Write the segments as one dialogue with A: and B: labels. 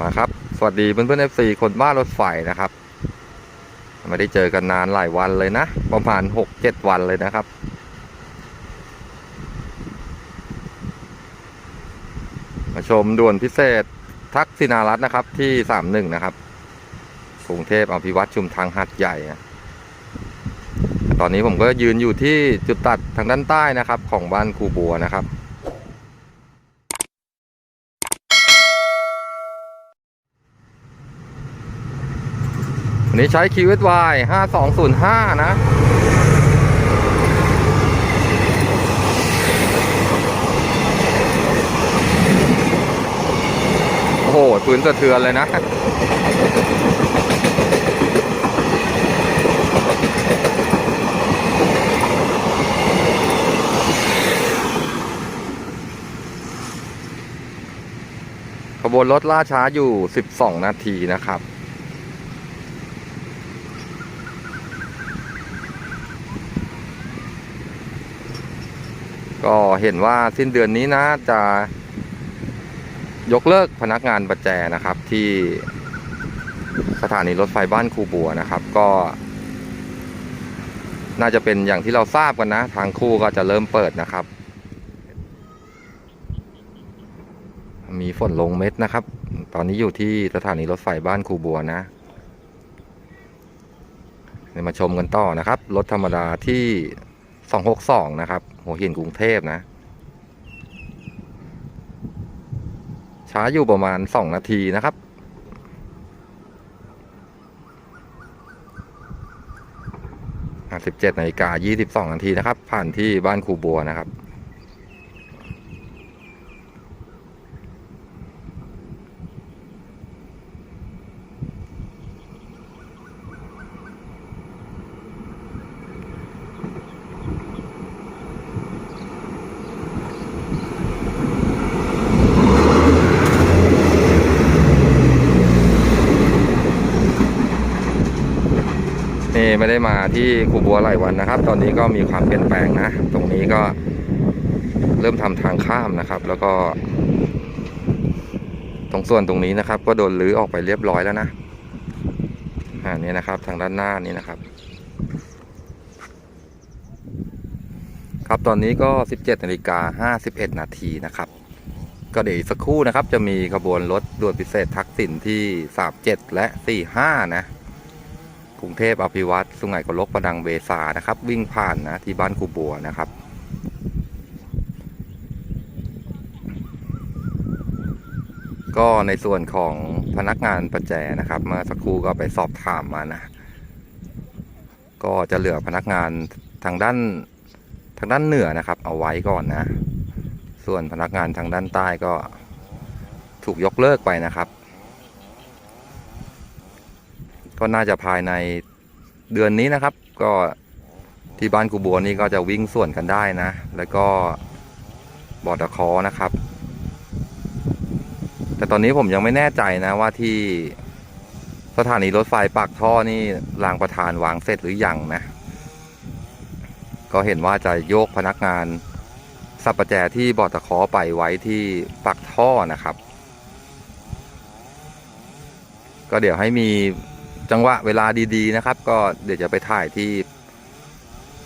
A: มาครับ สวัสดีเพื่อนเพื่อนเอฟซีคนบ้านรถไฟนะครับ ไม่ได้เจอกันนานหลายวันเลยนะ ประมาณหกเจ็ดวันเลยนะครับ มาชมด่วนพิเศษทักษิณารัตน์นะครับ ที่สามหนึ่งนะครับกรุงเทพอภิวัตชุมทางหัดใหญ่นะตอนนี้ผมก็ยืนอยู่ที่จุดตัดทางด้านใต้นะครับ ของบ้านครูบัวนะครับ วันนี้ใช้ QSY 5205 นะ โอ้โหพื้นสะเทือนเลยนะขบวนรถล่าช้าอยู่ 12 นาทีนะครับ ก็เห็นว่าสิ้นเดือนนี้นะจะยกเลิกพนักงานประแจนะครับที่สถานีรถไฟบ้านคูบัวนะครับ ก็ น่าจะเป็นอย่างที่เราทราบกันนะ ทางคู่ก็จะเริ่มเปิดนะครับ มีฝนลงเม็ดนะครับ ตอนนี้อยู่ที่สถานีรถไฟบ้านคูบัวนะมาชมกันต่อนะครับ รถธรรมดาที่ 262 นะครับ หัวหินกรุงเทพนะ ช้าอยู่ประมาณสองนาทีนะครับ 17นาฬิกา22นาทีนะครับ ผ่านที่บ้านครูบัวนะครับ นี่ไม่ได้มาที่ครูบัวหลายวันนะครับ ตอนนี้ก็มีความเปลี่ยนแปลงนะ ตรงนี้ก็เริ่มทำทางข้ามนะครับ แล้วก็ ตรงส่วนตรงนี้นะครับ ก็โดนรื้อออกไปเรียบร้อยแล้วนะอ่านี่นะครับ ทางด้านหน้านี้นะครับ ครับตอนนี้ก็ 17นาฬิกา51นาทีนะครับ ก็เดี๋ยวสักครู่นะครับ จะมีขบวนรถด่วนพิเศษทักษิณที่ 37 และ 45 นะ กรุงเทพอภิวัตสุไหงโกลกประดังเบซานะครับ วิ่งผ่านนะที่บ้านคูบัวนะครับ ก็ในส่วนของพนักงานประแจนะครับ เมื่อสักครู่ก็ไปสอบถามมานะ ก็จะเหลือพนักงานทางด้านทางด้านเหนือนะครับ เอาไว้ก่อนนะ ส่วนพนักงานทางด้านใต้ก็ถูกยกเลิกไปนะครับ ก็น่าจะภายในเดือนนี้นะครับ ก็ที่บ้านกูบัวนี่ก็จะวิ่งส่วนกันได้นะ แล้วก็บอดคอนะครับ แต่ตอนนี้ผมยังไม่แน่ใจนะว่าที่สถานีรถไฟปากท่อนี่รางประธานวางเสร็จหรือยังนะ ก็เห็นว่าจะโยกพนักงานสับประแจที่บอดคอไปไว้ที่ปากท่อนะครับ ก็เดี๋ยวให้มี จังหวะเวลาดีๆนะครับ ก็เดี๋ยวจะไปถ่ายที่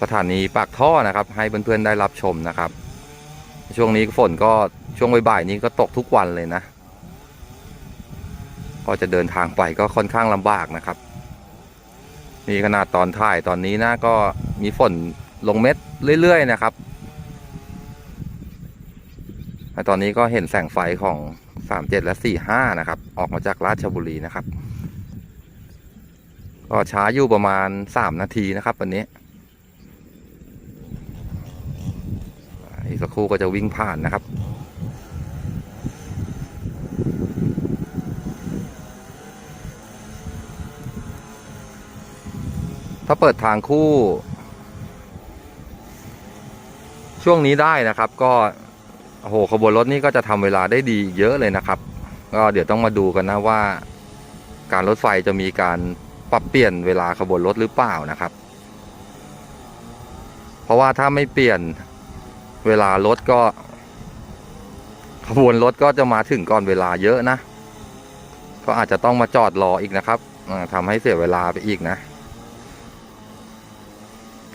A: สถานีปากท่อนะครับ ให้เพื่อนๆได้รับชมนะครับ ช่วงนี้ฝนก็ช่วงบ่ายๆนี้ก็ตกทุกวันเลยนะก็จะเดินทางไปก็ค่อนข้างลำบากนะครับมีขนาดตอนถ่ายตอนนี้นะก็มีฝนลงเม็ดเรื่อยๆนะครับแต่ตอนนี้ก็เห็นแสงไฟของ 37 และ 45 นะครับ ออกมาจากราชบุรีนะครับ ก็ช้าอยู่ประมาณ3นาทีนะครับวันนี้อีกสักครู่ก็จะวิ่งผ่านนะครับ ถ้าเปิดทางคู่ ช่วงนี้ได้นะครับก็โอ้โหขบวนรถนี่ก็จะทำเวลาได้ดีเยอะเลยนะครับ ก็เดี๋ยวต้องมาดูกันนะว่า การรถไฟจะมีการ ปรับเปลี่ยนเวลาขบวนรถหรือเปล่านะครับ เพราะว่าถ้าไม่เปลี่ยนเวลารถก็ ขบวนรถก็จะมาถึงก่อนเวลาเยอะนะ ก็อาจจะต้องมาจอดรออีกนะครับทำให้เสียเวลาไปอีกนะ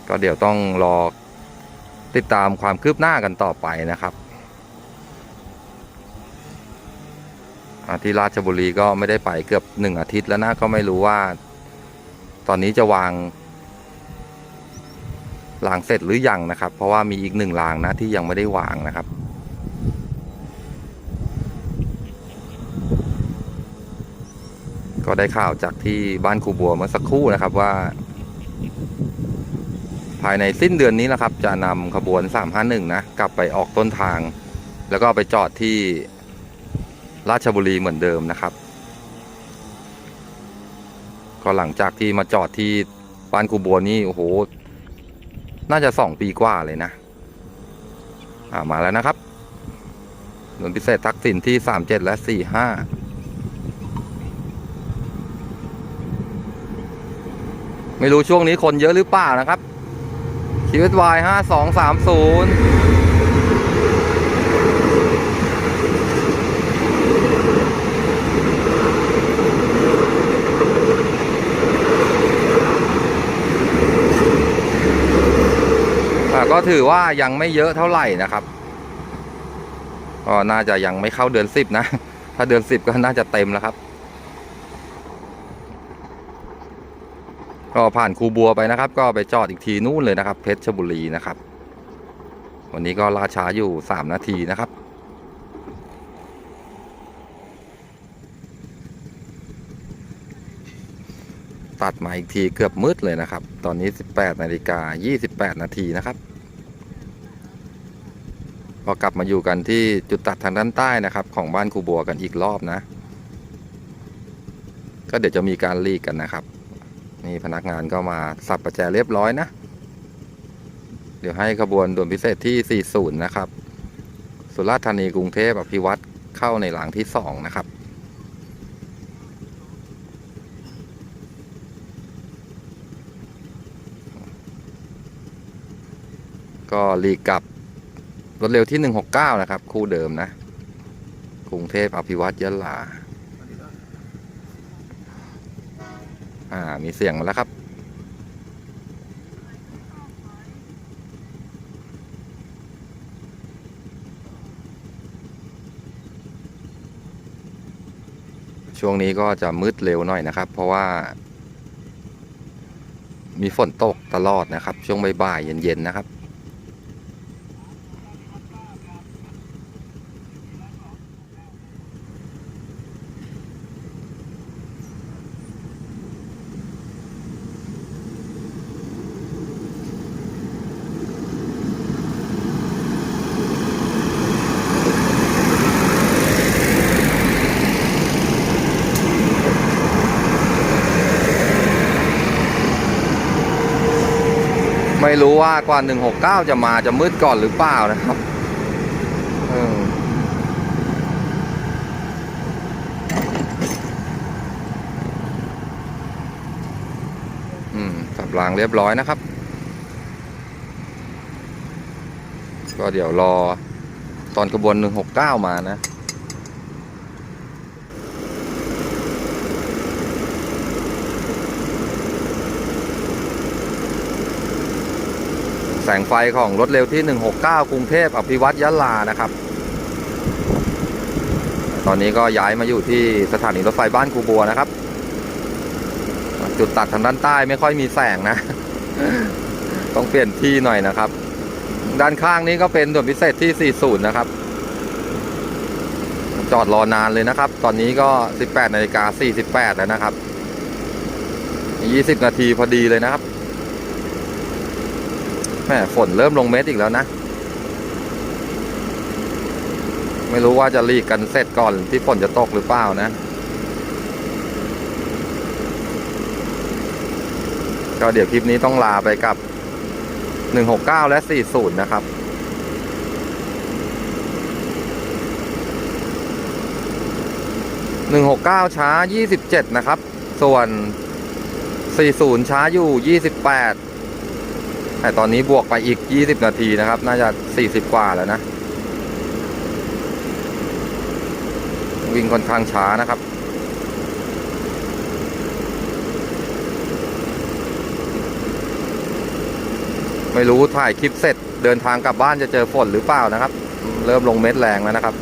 A: ก็เดี๋ยวต้องรอติดตามความคืบหน้ากันต่อไปนะครับที่ราชบุรีก็ไม่ได้ไปเกือบหนึ่งอาทิตย์แล้วนะก็ไม่รู้ว่า ตอนนี้จะวางรางเสร็จหรือยังนะครับ เพราะว่ามีอีกหนึ่งรางนะที่ยังไม่ได้วางนะครับ ก็ได้ข่าวจากที่บ้านครูบัวเมื่อสักครู่นะครับว่า ภายในสิ้นเดือนนี้นะครับ จะนำขบวน 351 นะ กลับไปออกต้นทาง แล้วก็ไปจอดที่ราชบุรีเหมือนเดิมนะครับ ก็หลังจากที่มาจอดที่บ้านครูบัวนี่โอ้โห น่าจะสองปีกว่าเลยนะ อ่ามาแล้วนะครับหน่วยพิเศษทักษิณที่37และ45ไม่รู้ช่วงนี้คนเยอะหรือเปล่านะครับชีวิตวายห้าสองสามศูนย์ ก็ถือว่ายังไม่เยอะเท่าไหร่นะครับก็น่าจะยังไม่เข้าเดือนสิบนะ ถ้าเดือนสิบก็น่าจะเต็มแล้วครับ ก็ผ่านคูบัวไปนะครับ ก็ไปจอดอีกทีนู่นเลยนะครับ เพชรบุรีนะครับ วันนี้ก็ราช้าอยู่สามนาทีนะครับตัดมาอีกทีเกือบมืดเลยนะครับ ตอนนี้ 18นาฬิกา28 นาทีนะครับ ก็กลับมาอยู่กันที่จุดตัดทางด้านใต้นะครับ ของบ้านครูบัวกันอีกรอบนะ ก็เดี๋ยวจะมีการลีกกันนะครับนี่พนักงานก็มาสับประแจเรียบร้อยนะ เดี๋ยวให้ขบวนด่วนพิเศษที่ 40 นะครับ สุราษฎร์ธานีกรุงเทพอภิวัตรเข้าในหลังที่ 2 นะครับก็ลีกกับ รถเร็วที่ 169 นะครับ คู่เดิมนะ กรุงเทพอภิวัตยะลา อ่า มีเสียงมาแล้วครับ ช่วงนี้ก็จะมืดเร็วหน่อยนะครับ เพราะว่า มีฝนตกตลอดนะครับ ช่วงบ่ายๆเย็นๆนะครับ ไม่รู้ว่ากว่า 169 จะมาจะมืดก่อนหรือเปล่านะครับอออืมสับรางเรียบร้อยนะครับ ก็เดี๋ยวรอตอนกระบวน 169 มานะ แสงไฟของรถเร็วที่ 169 กรุงเทพอภิวัตรยะลานะครับ ตอนนี้ก็ย้ายมาอยู่ที่สถานีรถไฟบ้านคูบัวนะครับ จุดตัดทางด้านใต้ไม่ค่อยมีแสงนะ ต้องเปลี่ยนที่หน่อยนะครับ ด้านข้างนี้ก็เป็นด่วนพิเศษที่ 40 นะครับ จอดรอนานเลยนะครับ ตอนนี้ก็ 18นาฬิกา48 แล้วนะครับ 20 นาทีพอดีเลยนะครับ แม่ฝนเริ่มลงเม็ดอีกแล้วนะ ไม่รู้ว่าจะรีกันเสร็จก่อนที่ฝนจะตกหรือเปล่านะ ก็เดี๋ยวคลิปนี้ต้องลาไปกับ 169 และ 40 นะครับ169 ช้า 27 นะครับ ส่วน 40 ช้าอยู่ 28 แต่ตอนนี้บวกไปอีก 20 นาทีนะครับ น่าจะ 40 กว่าแล้วนะ วิ่งค่อนข้างช้านะครับ ไม่รู้ถ่ายคลิปเสร็จ เดินทางกลับบ้านจะเจอฝนหรือเปล่านะครับ เริ่มลงเม็ดแรงแล้วนะครับ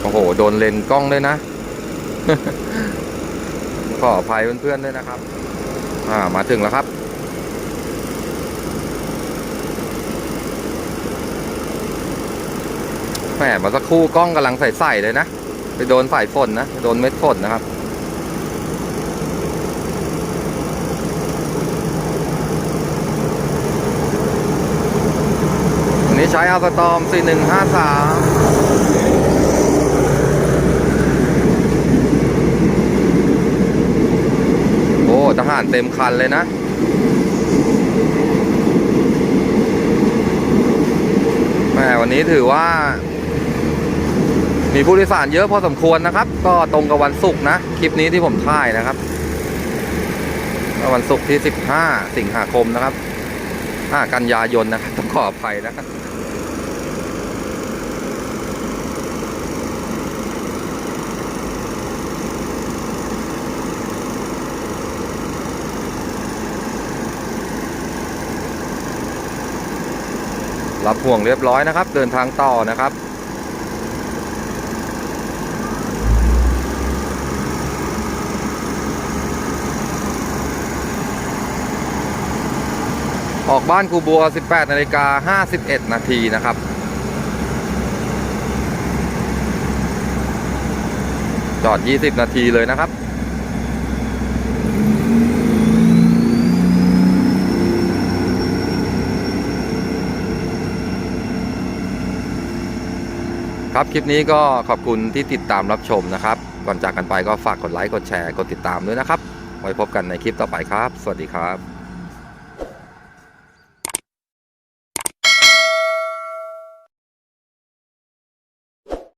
A: โอ้โห โดนเลนกล้องด้วยนะ ขออภัยเพื่อนๆด้วยนะครับ อ่ามาถึงแล้วครับ แหมมาสักครู่กล้องกำลังใส่ๆเลยนะ ไปโดนสายฝนนะ โดนเม็ดฝนนะครับอันนี้ใช้อัลตอม 4153 โอ้ ทหารเต็มคันเลยนะแหมวันนี้ถือว่า มีผู้โดยสารเยอะพอสมควรนะครับ ก็ตรงกับวันศุกร์นะ คลิปนี้ที่ผมถ่ายนะครับ วันศุกร์ที่ 15 สิงหาคมนะครับ 5 กันยายนนะครับต้องขออภัยนะครับ รับห่วงเรียบร้อยนะครับ เดินทางต่อนะครับออกบ้านกูบัว 18 นาฬิกา 51 นาทีนะครับ จอด 20 นาทีเลยนะครับ ครับคลิปนี้ก็ขอบคุณที่ติดตามรับชมนะครับ ก่อนจากกันไปก็ฝากกดไลค์กดแชร์กดติดตามด้วยนะครับ ไว้พบกันในคลิปต่อไปครับ สวัสดีครับ